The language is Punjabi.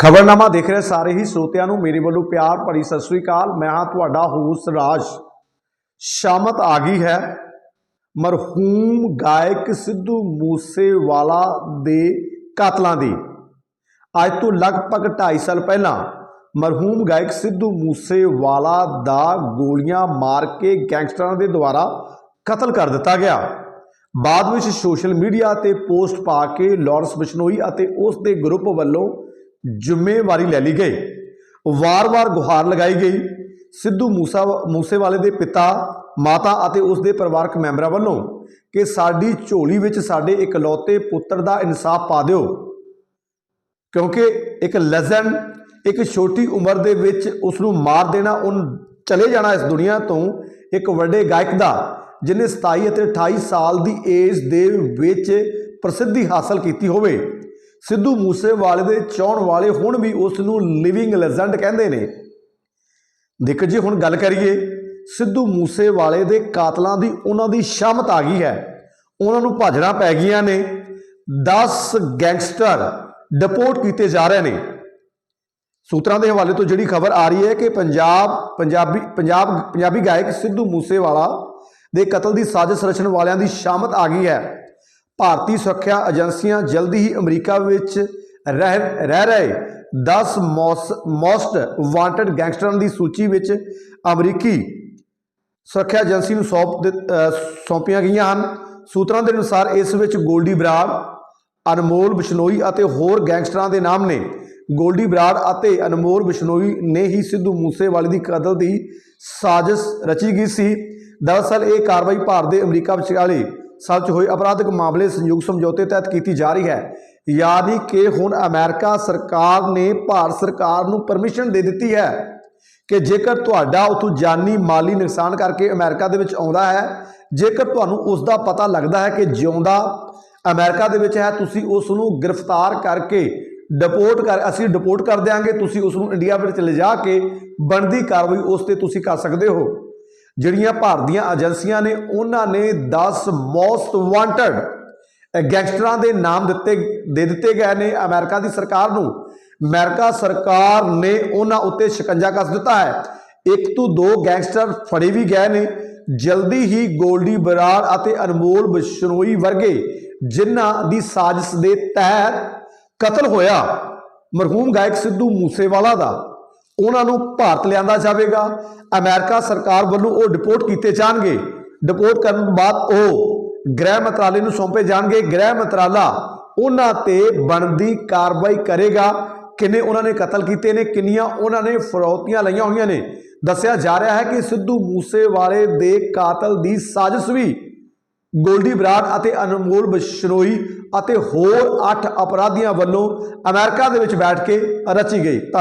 ਖਬਰਨਾਮਾ ਦੇਖ ਰਹੇ ਸਾਰੇ ਹੀ ਸਰੋਤਿਆਂ ਨੂੰ ਮੇਰੇ ਵੱਲੋਂ ਪਿਆਰ ਭਰੀ ਸਤਿ ਸ੍ਰੀ ਅਕਾਲ। ਮੈਂ ਹਾਂ ਤੁਹਾਡਾ ਹੋਸਟ ਰਾਜ। ਸ਼ਾਮਤ ਆ ਗਈ ਹੈ ਮਰਹੂਮ ਗਾਇਕ ਸਿੱਧੂ ਮੂਸੇਵਾਲਾ ਦੇ ਕਾਤਲਾਂ ਦੀ। ਅੱਜ ਤੋਂ ਲਗਭਗ 2.5 ਸਾਲ ਪਹਿਲਾਂ ਮਰਹੂਮ ਗਾਇਕ ਸਿੱਧੂ ਮੂਸੇਵਾਲਾ ਦਾ ਗੋਲੀਆਂ ਮਾਰ ਕੇ ਗੈਂਗਸਟਰਾਂ ਦੇ ਦੁਆਰਾ ਕਤਲ ਕਰ ਦਿੱਤਾ ਗਿਆ। ਬਾਅਦ ਵਿੱਚ ਸੋਸ਼ਲ ਮੀਡੀਆ ਤੇ ਪੋਸਟ ਪਾ ਕੇ ਲਾਰੈਂਸ ਬਿਸ਼ਨੋਈ ਅਤੇ ਉਸ ਦੇ ਗਰੁੱਪ ਵੱਲੋਂ ਜ਼ਿੰਮੇਵਾਰੀ ਲੈ ਲਈ ਗਈ। ਵਾਰ-ਵਾਰ ਗੁਹਾਰ ਲਗਾਈ ਗਈ। ਸਿੱਧੂ ਮੂਸਾ ਮੂਸੇਵਾਲੇ ਦੇ ਪਿਤਾ, ਮਾਤਾ ਅਤੇ ਉਸ ਦੇ ਪਰਿਵਾਰਕ ਮੈਂਬਰਾਂ ਵੱਲੋਂ ਕਿ ਸਾਡੀ ਝੋਲੀ ਵਿੱਚ ਸਾਡੇ ਇਕਲੌਤੇ ਪੁੱਤਰ ਦਾ ਇਨਸਾਫ ਪਾ ਦਿਓ। ਕਿਉਂਕਿ ਇੱਕ ਲੈਜੈਂਡ, ਇੱਕ ਛੋਟੀ ਉਮਰ ਦੇ ਵਿੱਚ ਉਸ ਨੂੰ ਮਾਰ ਦੇਣਾ ਉਹ ਚਲੇ ਜਾਣਾ ਇਸ ਦੁਨੀਆ ਤੋਂ ਇੱਕ ਵੱਡੇ ਗਾਇਕ ਦਾ, ਜਿਨੇ 27 ਅਤੇ 28 ਸਾਲ ਦੀ ਏਜ ਦੇ ਵਿੱਚ ਪ੍ਰਸਿੱਧੀ ਹਾਸਲ ਕੀਤੀ ਹੋਵੇ। ਸਿੱਧੂ ਮੂਸੇਵਾਲੇ ਦੇ ਚਾਹਣ ਵਾਲੇ ਹੁਣ ਵੀ ਉਸ ਨੂੰ ਲਿਵਿੰਗ ਲੈਜੈਂਡ ਕਹਿੰਦੇ ਨੇ। ਦੇਖੋ ਜੀ, ਹੁਣ ਗੱਲ ਕਰੀਏ, ਸਿੱਧੂ ਮੂਸੇਵਾਲੇ ਦੇ ਕਾਤਲਾਂ ਦੀ ਉਹਨਾਂ ਦੀ ਸ਼ਾਮਤ ਆ ਗਈ ਹੈ। ਉਹਨਾਂ ਨੂੰ ਭਾਜਣਾ ਪੈ ਗਈਆਂ ਨੇ। 10 ਗੈਂਗਸਟਰ ਡਿਪੋਰਟ ਕੀਤੇ ਜਾ ਰਹੇ ਨੇ। ਸੂਤਰਾਂ ਦੇ ਹਵਾਲੇ ਤੋਂ ਜਿਹੜੀ ਖਬਰ ਆ ਰਹੀ ਹੈ ਕਿ ਪੰਜਾਬ, ਪੰਜਾਬੀ ਪੰਜਾਬ, ਪੰਜਾਬੀ ਗਾਇਕ ਸਿੱਧੂ ਮੂਸੇਵਾਲਾ ਦੇ ਕਤਲ ਦੀ ਸਾਜ਼ਿਸ਼ ਰਚਣ ਵਾਲਿਆਂ ਦੀ ਸ਼ਾਮਤ ਆ ਗਈ ਹੈ। ਭਾਰਤੀ ਸੁਰੱਖਿਆ ਏਜੰਸੀਆਂ ਜਲਦੀ ਹੀ ਅਮਰੀਕਾ ਵਿੱਚ ਰਹਿ ਰਹਿ ਰਹੇ 10 ਮੋਸਟ ਵਾਂਟਡ ਗੈਂਗਸਟਰਾਂ ਦੀ ਸੂਚੀ ਵਿੱਚ ਅਮਰੀਕੀ ਸੁਰੱਖਿਆ ਏਜੰਸੀ ਨੂੰ ਸੌਂਪ ਦਿੱਤ- ਸੌਂਪੀਆਂ ਗਈਆਂ ਹਨ। ਸੂਤਰਾਂ ਦੇ ਅਨੁਸਾਰ ਇਸ ਵਿੱਚ ਗੋਲਡੀ ਬਰਾੜ, ਅਨਮੋਲ ਬਿਸ਼ਨੋਈ ਅਤੇ ਹੋਰ ਗੈਂਗਸਟਰਾਂ ਦੇ ਨਾਮ ਨੇ। ਗੋਲਡੀ ਬਰਾੜ ਅਤੇ ਅਨਮੋਲ ਬਿਸ਼ਨੋਈ ਨੇ ਹੀ ਸਿੱਧੂ ਮੂਸੇਵਾਲੇ ਦੀ ਕਤਲ ਦੀ ਸਾਜ਼ਿਸ਼ ਰਚੀ ਗਈ ਸੀ। ਦਰਅਸਲ ਇਹ ਕਾਰਵਾਈ ਭਾਰਤ ਦੇ ਅਮਰੀਕਾ ਵਿਚਾਲੇ ਸਾਲ 'ਚ ਹੋਏ ਅਪਰਾਧਿਕ ਮਾਮਲੇ ਸੰਯੁਕਤ ਸਮਝੌਤੇ ਤਹਿਤ ਕੀਤੀ ਜਾ ਰਹੀ ਹੈ। ਯਾਨੀ ਕਿ ਹੁਣ ਅਮਰੀਕਾ ਸਰਕਾਰ ਨੇ ਭਾਰਤ ਸਰਕਾਰ ਨੂੰ ਪਰਮਿਸ਼ਨ ਦੇ ਦਿੱਤੀ ਹੈ ਕਿ ਜੇਕਰ ਤੁਹਾਡਾ ਉਥੋਂ ਜਾਨੀ ਮਾਲੀ ਨੁਕਸਾਨ ਕਰਕੇ ਅਮਰੀਕਾ ਦੇ ਵਿੱਚ ਆਉਂਦਾ ਹੈ, ਜੇਕਰ ਤੁਹਾਨੂੰ ਉਸ ਦਾ ਪਤਾ ਲੱਗਦਾ ਹੈ ਕਿ ਜਿਉਂਦਾ ਅਮਰੀਕਾ ਦੇ ਵਿੱਚ ਹੈ, ਤੁਸੀਂ ਉਸ ਨੂੰ ਗ੍ਰਿਫਤਾਰ ਕਰਕੇ ਡਿਪੋਰਟ ਕਰ, ਅਸੀਂ ਡਿਪੋਰਟ ਕਰ ਦਿਆਂਗੇ, ਤੁਸੀਂ ਉਸ ਨੂੰ ਇੰਡੀਆ ਵਿੱਚ ਲਿਜਾ ਕੇ ਬਣਦੀ ਕਾਰਵਾਈ ਉਸ ਤੇ ਤੁਸੀਂ ਕਰ ਸਕਦੇ ਹੋ। ਜਿਹੜੀਆਂ ਭਾਰਤੀਆਂ ਏਜੰਸੀਆਂ ਨੇ, ਉਹਨਾਂ ਨੇ 10 ਮੋਸਟ ਵਾਂਟਡ ਗੈਂਗਸਟਰਾਂ ਦੇ ਨਾਮ ਦਿੱਤੇ, ਦੇ ਦਿੱਤੇ ਗਏ ਨੇ ਅਮਰੀਕਾ ਦੀ ਸਰਕਾਰ ਨੂੰ। ਅਮਰੀਕਾ ਸਰਕਾਰ ਨੇ ਉਹਨਾਂ ਉੱਤੇ ਸ਼ਿਕੰਜਾ ਕੱਸ ਦਿੱਤਾ ਹੈ। ਇੱਕ ਤੋਂ ਦੋ ਗੈਂਗਸਟਰ ਫੜੇ ਵੀ ਗਏ ਨੇ, ਜਲਦੀ ਹੀ ਗੋਲਡੀ ਬਰਾੜ ਅਤੇ ਅਨਮੋਲ ਬਿਸ਼ਨੋਈ ਵਰਗੇ ਜਿਨ੍ਹਾਂ ਦੀ ਸਾਜ਼ਿਸ਼ ਦੇ ਤਹਿਤ ਕਤਲ ਹੋਇਆ, ਮਰਹੂਮ ਗਾਇਕ ਸਿੱਧੂ ਮੂਸੇਵਾਲਾ ਦਾ। ਉਹਨਾਂ ਨੂੰ ਭਾਰਤ ਲਿਆਂਦਾ ਜਾਵੇਗਾ। ਅਮਰੀਕਾ ਸਰਕਾਰ ਵੱਲੋਂ ਉਹ ਡਿਪੋਰਟ ਕੀਤੇ ਜਾਣਗੇ। ਡਿਪੋਰਟ ਕਰਨ ਤੋਂ ਬਾਅਦ ਉਹ ਗ੍ਰਹਿ ਮੰਤਰਾਲੇ ਨੂੰ ਸੌਂਪੇ ਜਾਣਗੇ। ਗ੍ਰਹਿ ਮੰਤਰਾਲਾ ਉਹਨਾਂ ਤੇ ਬਣਦੀ ਕਾਰਵਾਈ ਕਰੇਗਾ। ਕਿੰਨੇ ਉਹਨਾਂ ਨੇ ਕਤਲ ਕੀਤੇ ਨੇ, ਕਿੰਨੀਆਂ ਉਹਨਾਂ ਨੇ ਫਰੌਤੀਆਂ ਲਈਆਂ ਹੋਈਆਂ ਨੇ। ਦੱਸਿਆ ਜਾ ਰਿਹਾ ਹੈ ਕਿ ਸਿੱਧੂ ਮੂਸੇਵਾਲੇ ਦੇ ਕਾਤਲ ਦੀ ਸਾਜ਼ਿਸ਼ ਵੀ ਗੋਲਡੀ ਬਰਾੜ ਅਤੇ ਅਨਮੋਲ ਬਿਸ਼ਨੋਈ ਅਤੇ ਹੋਰ 8 ਅਪਰਾਧੀਆਂ ਵੱਲੋਂ ਅਮਰੀਕਾ ਦੇ ਵਿੱਚ ਬੈਠ ਕੇ ਰਚੀ ਗਈ। ਧੰਨ